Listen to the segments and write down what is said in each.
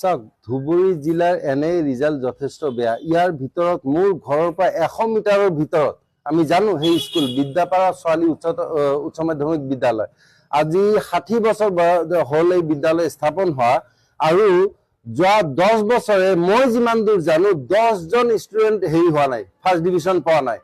চাওক, ধুবুৰী জিলাৰ এনে ৰিজাল্ট যথেষ্ট বেয়া। ইয়াৰ ভিতৰত মোৰ ঘৰৰ পৰা এশ মিটাৰৰ ভিতৰত, আমি জানো সেই স্কুল, বিদ্যাপাৰা ছোৱালী উচ্চ উচ্চ মাধ্যমিক বিদ্যালয়। আজি ষাঠি বছৰ হ'ল এই বিদ্যালয় স্থাপন হোৱা আৰু যোৱা দহ বছৰে মই যিমান দূৰ জানো, দহজন ষ্টুডেণ্ট হেৰি হোৱা নাই, ফাৰ্ষ্ট ডিভিজন পোৱা নাই।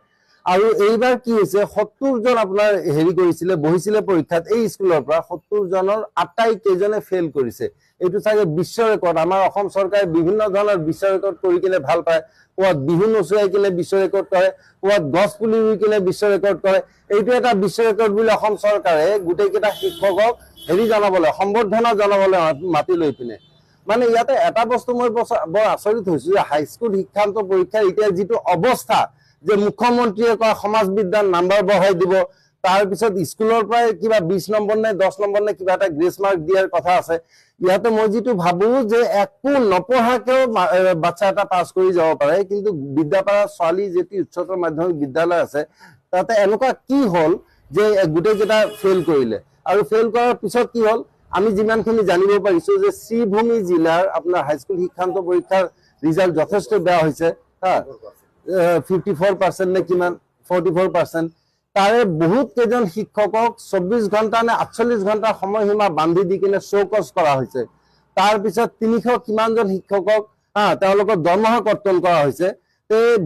আৰু এইবাৰ কি হৈছে, সত্তৰ জন আপোনাৰ হেৰি কৰিছিলে, বহিছিলে পৰীক্ষাত, এই স্কুলৰ পৰা সত্তৰ জনৰ আটাইকেইজনে ফেইল কৰিছে। এইটো চাগে বিশ্ব ৰেকৰ্ড আমাৰ অসম চৰকাৰে বিভিন্ন ধৰণৰ বিশ্ব ৰেকৰ্ড কৰি কিনে ভালো পায়। ক'ৰবাত বিহু নচুৱাই কিনে বিশ্ব ৰেকৰ্ড কৰে, ক'ৰবাত গছ পুলি ৰুই কিনে বিশ্ব ৰেকৰ্ড কৰে। এইটো এটা বিশ্ব ৰেকৰ্ড বুলি অসম চৰকাৰে গোটেইকেইটা শিক্ষকক হেৰি জনাবলৈ, সম্বৰ্ধনা জনাবলৈ মাতি লৈ পিনে। মানে ইয়াতে এটা বস্তু মই বৰ আচৰিত হৈছো যে হাইস্কুল শিক্ষান্ত পৰীক্ষাৰ এতিয়া যিটো অৱস্থা যে মুখ্যমন্ত্ৰীয়ে কয় সমাজ বিদ্যাৰ নাম্বাৰ বঢ়াই দিব। তাৰপিছত স্কুলৰ পৰাই কিবা বিশ নম্বৰ নে দহ নম্বৰ নে কিবা এটা গ্ৰেছ মাৰ্ক দিয়াৰ কথা আছে। ইয়াতে মই যিটো ভাবো যে একো নপঢ়াকেও বাচ্ছা এটা পাছ কৰি যাব পাৰে। কিন্তু বিদ্যাপাৰা ছোৱালী যেটি উচ্চতৰ মাধ্যমিক বিদ্যালয় আছে, তাতে এনেকুৱা কি হ'ল যে গোটেইকেইটা ফেইল কৰিলে? আৰু ফেইল কৰাৰ পিছত কি হ'ল? আমি যিমানখিনি জানিব পাৰিছো যে শ্ৰীভূমি জিলাৰ আপোনাৰ হাইস্কুল শিক্ষান্ত পৰীক্ষাৰ ৰিজাল্ট যথেষ্ট বেয়া হৈছে। হা? ফিফটি ফ'ৰ পাৰ্চেণ্ট নে কিমান? ফৰ্টি ফ'ৰ পাৰ্চেণ্ট তাৰে বহুত কেইজন শিক্ষকক চৌব্বিছ ঘণ্টা নে আঠচল্লিছ ঘণ্টা সময়সীমা বান্ধি দি কিনে চৌকচ কৰা হৈছে। তাৰপিছত তিনিশ কিমানজন শিক্ষকক, হা, তেওঁলোকৰ দৰমহা কৰ্তন কৰা হৈছে।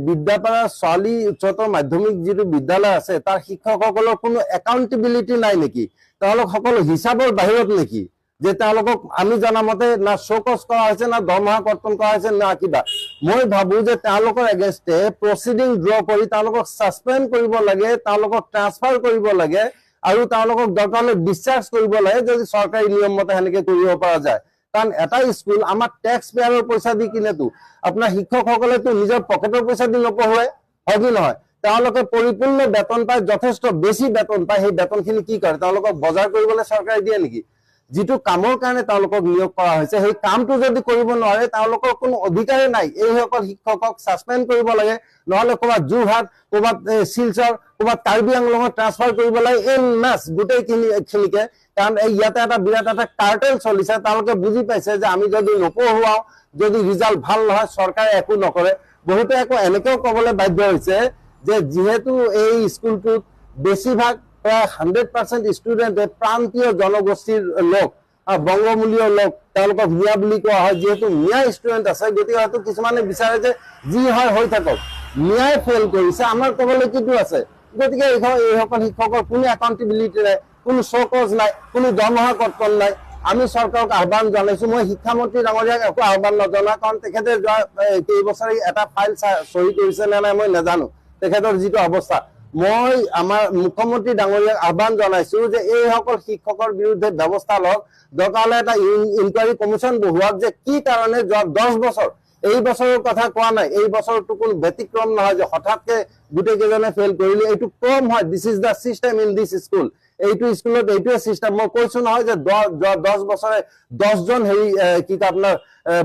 বিদ্যাপাৰা ছোৱালী উচ্চতৰ মাধ্যমিক যিটো বিদ্যালয় আছে, তাৰ শিক্ষকসকলৰ কোনো একাউণ্টেবিলিটি নাই নেকি? তেওঁলোক সকলো হিচাপৰ বাহিৰত নেকি? যে তেওঁলোকক আমি জনা মতে না চৌকচ কৰা হৈছে, না দৰমহা কৰ্তন কৰা হৈছে, না কিবা। মই ভাবো যে তেওঁলোকৰ এগেইনষ্টে প্ৰচিডিং ড্ৰ কৰি তেওঁলোকক ছাছপেণ্ড কৰিব লাগে, তেওঁলোকক ট্ৰান্সফাৰ কৰিব লাগে আৰু তেওঁলোকক দৰকাৰ হ'লে কৰিব লাগে যদি চৰকাৰী নিয়ম মতে সেনেকে কৰিব পৰা যায়। কাৰণ এটা স্কুল আমাৰ টেক্স পেয়াৰৰ পইচা দি কিনেতো। আপোনাৰ শিক্ষকসকলেতো নিজৰ পকেটৰ পইচা দি নপঢ়ুৱাই হয় কি নহয়? তেওঁলোকে পৰিপূৰ্ণ বেতন পায়, যথেষ্ট বেছি বেতন পায়, সেই বেতনখিনি কি কৰে? তেওঁলোকক বজাৰ কৰিবলৈ চৰকাৰে দিয়ে নেকি? যিটো কামৰ কাৰণে তেওঁলোকক নিয়োগ কৰা হৈছে, সেই কামটো যদি কৰিব নোৱাৰে, তেওঁলোকৰ কোনো অধিকাৰে নাই। এইসকল শিক্ষকক ছাছপেণ্ড কৰিব লাগে। নহলে ক'ৰবাত যোৰহাট, ক'ৰবাত শিলচৰ, ক'ৰবাত কাৰ্বি আংলঙত ট্ৰান্সফাৰ কৰিব লাগে। এই মেছ গোটেইখিনি খিনিকে। কাৰণ এই ইয়াতে এটা বিৰাট এটা কাৰ্টেল চলিছে। তেওঁলোকে বুজি পাইছে যে আমি যদি নপঢ়ুৱাওঁ, যদি ৰিজাল্ট ভালো নহয়, চৰকাৰে একো নকৰে। বহুতে আকৌ এনেকেও ক'বলৈ বাধ্য হৈছে যে যিহেতু এই স্কুলটোত বেছিভাগ প্ৰায় হাণ্ড্ৰেড পাৰ্চেণ্ট ষ্টুডেণ্টে প্ৰান্তীয় জনগোষ্ঠীৰ লোক বংগমূলীয় লোক, তেওঁলোকক মিয়া বুলি কোৱা হয়। যিহেতু মিয়া ষ্টুডেণ্ট আছে, গতিকে হয়তো কিছুমানে বিচাৰে যে যি হয় হৈ থাকক। মিয়াই ফেইল কৰিছে, আমাৰ ক'বলৈ কিটো আছে? গতিকে এইসকল শিক্ষকৰ কোনো একাউণ্টেবিলিটি নাই, কোনো চৌকজ নাই, কোনো দৰমহা কৰ্তন নাই। আমি চৰকাৰক আহ্বান জনাইছো, মই শিক্ষামন্ত্ৰী ডাঙৰীয়াক একো আহ্বান নজনাওঁ কাৰণ তেখেতে যোৱা কেইবছৰে এটা ফাইল চহী কৰিছে নে নাই মই নাজানো। তেখেতৰ যিটো অৱস্থা মই আমাৰ মুখ্যমন্ত্ৰী ডাঙৰীয়াক আহ্বান জনাইছো যে এইসকল শিক্ষকৰ বিৰুদ্ধে ব্যৱস্থা লওক। দৰকাৰ হ'লে এটা ইনকুৱাৰী কমিশ্যন বহুৱাওক যে কি কাৰণে যোৱা দহ বছৰ, এই বছৰৰ কথা কোৱা নাই, এই বছৰটো কোনো ব্যতিক্ৰম নহয় যে হঠাৎকে গোটেই কেইজনে ফেইল কৰিলে, এইটো ক্ৰম হয় this is the system in this school এইটো স্কুলত এইটোৱে চিষ্টেম মই কৈছো নহয় যে দহ দহ বছৰে দহজন হেৰি কি কয় আপোনাৰ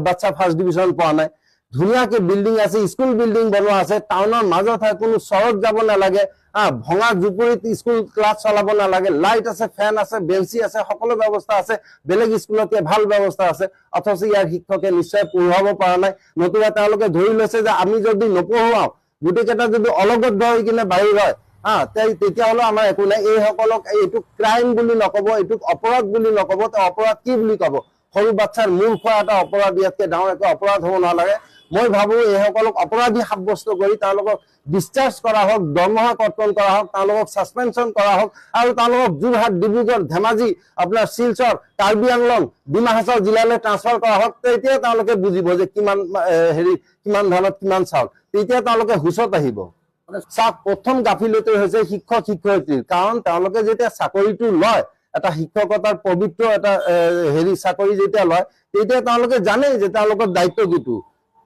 বাচ্চা ফাৰ্ষ্ট ডিভিজন পোৱা নাই। ধুনীয়াকে বিল্ডিং আছে স্কুল বিল্ডিং বনোৱা আছে টাউনৰ মাজত হয়, কোনো চহৰত যাব নালাগে হা ভঙা জুপুৰিত স্কুল ক্লাছ চলাব নালাগে লাইট আছে ফেন আছে, বেঞ্চি আছে, সকলো ব্যৱস্থা আছে, বেলেগ স্কুলতকে ভালো ব্যৱস্থা আছে, অথচ ইয়াৰ শিক্ষকে নিশ্চয় পঢ়ুৱাব পৰা নাই, নতুবা তেওঁলোকে ধৰি লৈছে যে আমি যদি নপঢ়ুৱাওঁ, গোটেইকেইটা যদি অলগদ্ধ হৈ কিনে বাহিৰ হয় হা তে- তেতিয়াহ'লে আমাৰ একো নাই এইসকলক এইটোক ক্ৰাইম বুলি নকব, এইটোক অপৰাধ বুলি নকব অপৰাধ কি বুলি কব? সৰু বাচ্ছাৰ মূৰ খোৱা এটা অপৰাধ, ইয়াতকে ডাঙৰ একো অপৰাধ হ'ব নালাগে। মই ভাবো এইসকলক অপৰাধী সাব্যস্ত কৰি তেওঁলোকক ডিscharge কৰা হওক দৰমহা কৰ্তন কৰা হওক, তেওঁলোকক ছাছপেনশ্যন কৰা হওক আৰু তেওঁলোকক যোৰহাট ডিব্ৰুগড় ধেমাজি, আপোনাৰ শিলচৰ, কাৰ্বি আংলং, ডিমা হাছাও জিলালৈ ট্ৰান্সফাৰ কৰা হওক তেতিয়া তেওঁলোকে বুজিব যে কিমান হেৰি, কিমান ধানত কিমান চাউল। তেতিয়া তেওঁলোকে হুচত আহিব। চাওক, প্ৰথম গাফিলতি হৈছে শিক্ষক শিক্ষয়িত্ৰীৰ কাৰণ তেওঁলোকে যেতিয়া চাকৰিটো লয় এটা শিক্ষকতাৰ পবিত্ৰ এটা হেৰি চাকৰি যেতিয়া লয়, তেতিয়া তেওঁলোকে জানে যে তেওঁলোকৰ দায়িত্ব কিটো।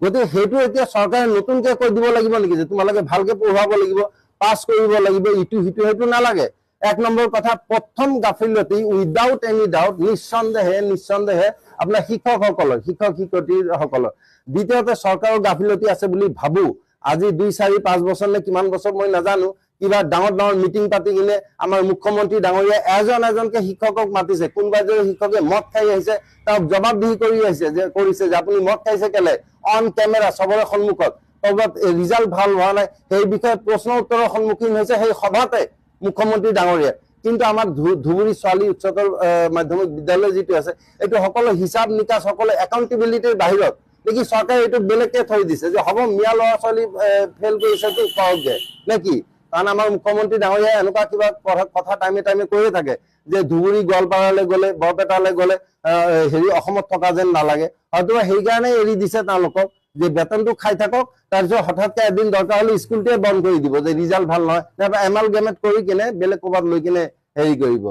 গতিকে সেইটো এতিয়া চৰকাৰে নতুনকে কৈ দিব লাগিব নেকি যে তোমালোকে ভালকে পঢ়ুৱাব লাগিব, পাছ কৰিব লাগিব, ইটো সিটো সেইটো নালাগে। এক নম্বৰ কথা, প্ৰথম গাফিলতি উইদাউট এনি ডাউট নিঃসন্দেহে নিঃসন্দেহে আপোনাৰ শিক্ষকসকলৰ, শিক্ষক শিক্ষয়িত্ৰীসকলৰ। দ্বিতীয়তে, চৰকাৰৰ গাফিলতি আছে বুলি ভাবো। আজি দুই, চাৰি, পাঁচ বছৰ নে কিমান বছৰ মই নাজানো। কিবা ডাঙৰ ডাঙৰ মিটিং পাতি কিনে আমাৰ মুখ্যমন্ত্ৰী ডাঙৰীয়া এজন এজনকে শিক্ষকক মাতিছে। কোনোবা এজন শিক্ষকে মদ খাই আহিছে তেওঁক জবাবদিহি কৰি আহিছে যে, কৰিছে যে, আপুনি মদ খাইছে কেলে? অন কেমেৰা চবৰে সন্মুখত। ক'ৰবাত ৰিজাল্ট ভালো হোৱা নাই। সেই বিষয়ে প্ৰশ্ন উত্তৰৰ সন্মুখীন হৈছে সেই সভাতে মুখ্যমন্ত্ৰী ডাঙৰীয়া। কিন্তু আমাৰ ধুবুৰী ছোৱালী উচ্চতৰ মাধ্যমিক বিদ্যালয় যিটো আছে, এইটো সকলো হিচাপ নিকাচ, সকলো একাউণ্টেবিলিটিৰ বাহিৰত। নেকি চৰকাৰে এইটো বেলেগকে থৈ দিছে যে, হ'ব, মিয়া ল'ৰা ছোৱালী ফেইল কৰিছেতো পাওকগে নে কি? কাৰণ আমাৰ মুখ্যমন্ত্ৰী ডাঙৰীয়াই এনেকুৱা কিবা কথা- টাইমে টাইমে কৈয়ে থাকে যে ধুবুৰী গোৱালপাৰালৈ গ'লে, বৰপেটালৈ গ'লে হেৰি অসমত থকা যেন নালাগে। হয়তো সেইকাৰণে এৰি দিছে তেওঁলোকক যে বেতনটো খাই থাকক, তাৰপিছত হঠাৎকে এদিন দৰকাৰ হ'লে স্কুলটোৱে বন্ধ কৰি দিব যে ৰিজাল্ট ভালো নহয়, নাইবা এমাল গেমেট কৰি কিনে বেলেগ ক'ৰবাত লৈ কিনে হেৰি কৰিব।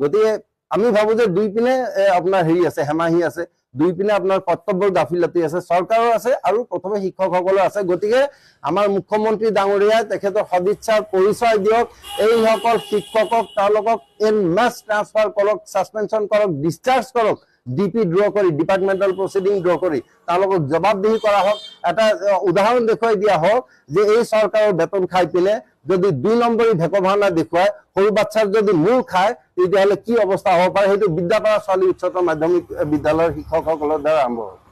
গতিকে আমি ভাবো যে দুই পিনে আপোনাৰ হেৰি আছে, হেমাহি আছে। দুই পিনে আপোনাৰ কৰ্তব্যৰ গাফিলতি আছে চৰকাৰৰ আছে আৰু প্ৰথমে শিক্ষকসকলৰ আছে। গতিকে আমাৰ মুখ্যমন্ত্ৰী ডাঙৰীয়াই তেখেতৰ সদিচ্ছাৰ পৰিচয় দিয়ক। এইসকল শিক্ষকক, তেওঁলোকক ইন মাছ ট্ৰান্সফাৰ কৰক ছাছপেনশ্যন কৰক ডিscharge কৰক ডিপি ড্ৰ কৰি ডিপাৰ্টমেণ্টেল প্ৰচিডিং ড্ৰ কৰি, তেওঁলোকক জবাবদিহি কৰা হওক। এটা উদাহৰণ দেখুৱাই দিয়া হওক যে এই চৰকাৰৰ বেতন খাই পিনে যদি দুই নম্বৰী ভেক ভাওনা দেখুৱাই সৰু বাচ্ছাৰ যদি মূৰ খায় তেতিয়াহ'লে কি অৱস্থা হ'ব পাৰে? সেইটো বিদ্যাপাৰা ছোৱালী উচ্চতৰ মাধ্যমিক বিদ্যালয়ৰ শিক্ষকসকলৰ দ্বাৰা আৰম্ভ হ'ব।